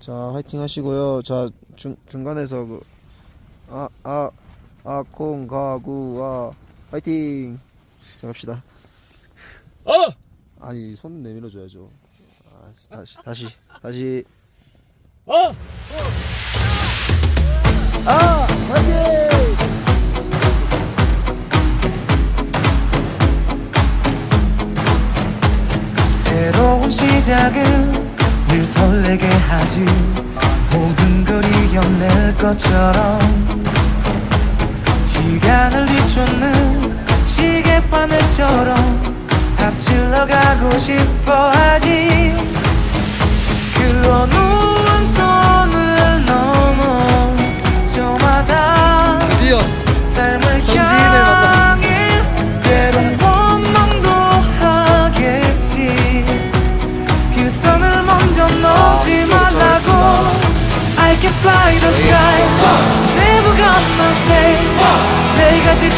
자 화이팅 하시고요. 자 중, 중간에서 그 아 아 아콩 가구와 화이팅. 자 갑시다. 어! 아니 손 내밀어 줘야죠. 아, 다시 다시 다시. 어! 아 화이팅! 새로운 시작은 하지. 모든 걸 이겨낼 것처럼 시간을 뒤쫓는 시계바늘처럼 앞질러 가고 싶어 하지. 그 어느 한선을 넘어 저마다 드디어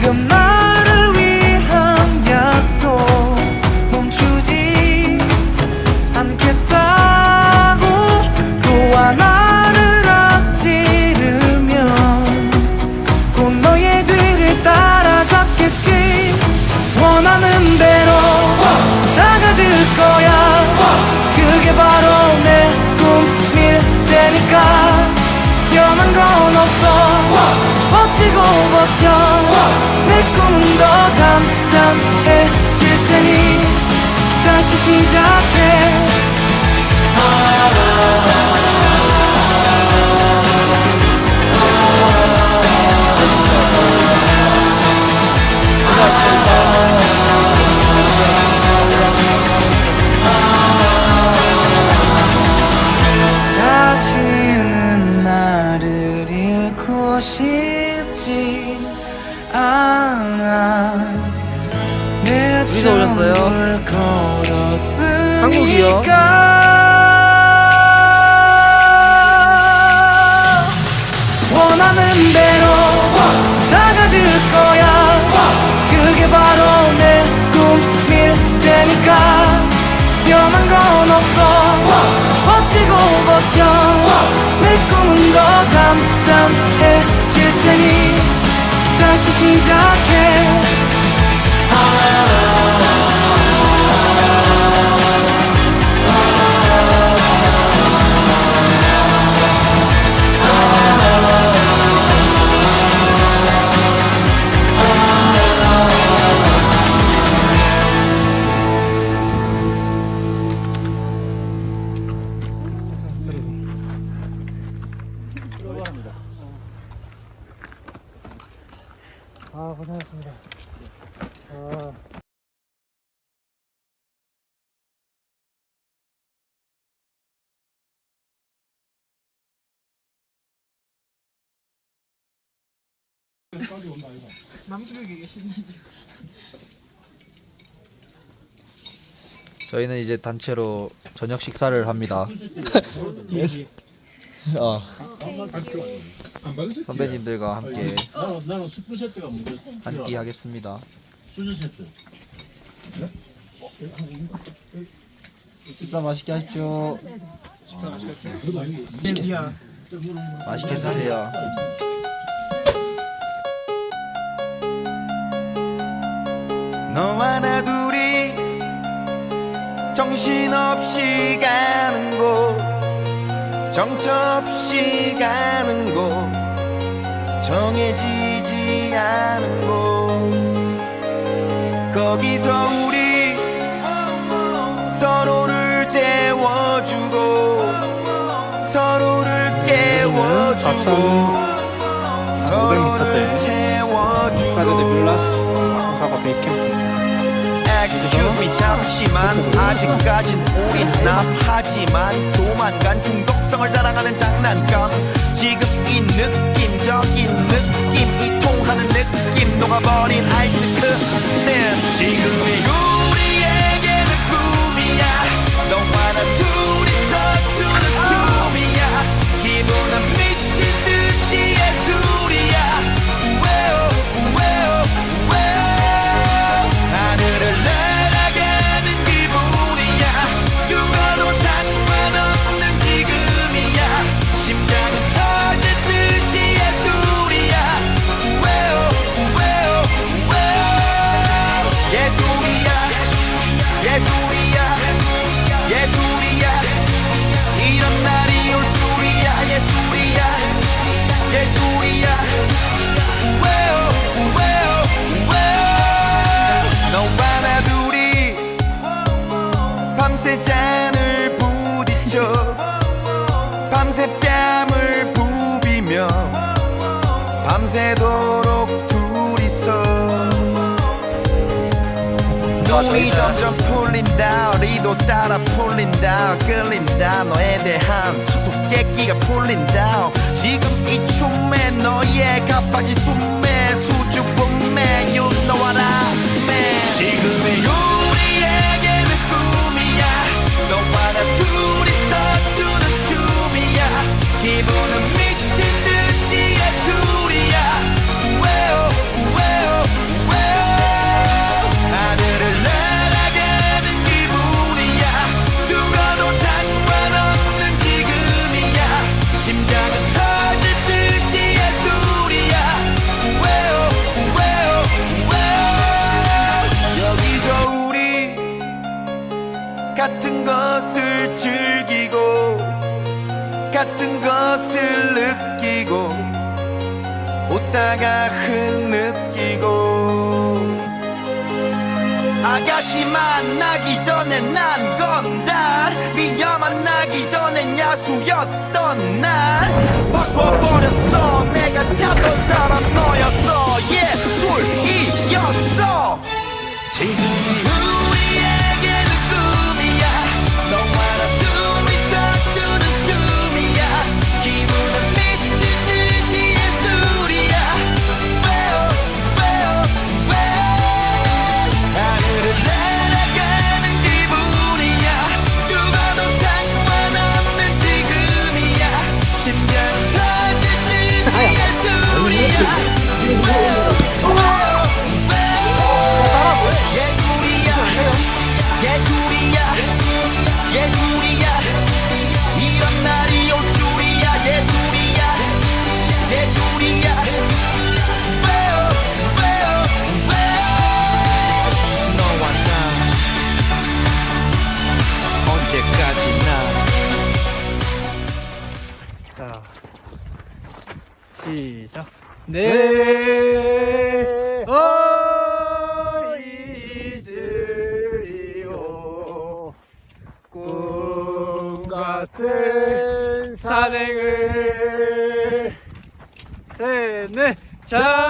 지금 나를 위한 약속 멈추지 않겠다고 또 하나를 앞지르면 곧 너의 뒤를 따라잡겠지. 원하는 대로 나가질 거야. 그게 바로 내 꿈일 테니까. 변한 건 없어. 버티고 버텨 단단해질 테니 다시 시작해 원하는 대로 나가질 거야. 그게 바로 내 꿈일 테니까. 변한 건 없어. 버티고 버텨. 내 꿈은 더 단단해 아, 저희는 이제 단체로 저녁 식사를 합니다. 어, 선배님들과 함께 한 끼 하겠습니다. 수저 세트. 식사 맛있게 하십시오. 맛있게 드세요. 너와 나 둘이 정신없이 가는 곳 정처없이 가는 곳 정해지지 않은 곳 여기서 우리 서로를 재워주고 서로를 깨워주고 서로를 채워주고 Excuse me 잠시만. 아직까진 우린 남하지만 조만간 중독성을 자랑하는 장난감. 지금 되도록 둘이서 눈이 점점 풀린다. 어리도 따라 풀린다. 끌린다. 너에 대한 수수께끼가 풀린다. 지금 이 춤에 너의 가빠진 숨에 수줍음에 you know what I mean. 지금의 같은 것을 느끼고 웃다가 흔느끼고 아가씨 만나기 전에 난 건달 미녀 만나기 전에 야수였던 날. 가시죠. 네. 네. 어이즈리오 꿈 같은 산행을 세네 자.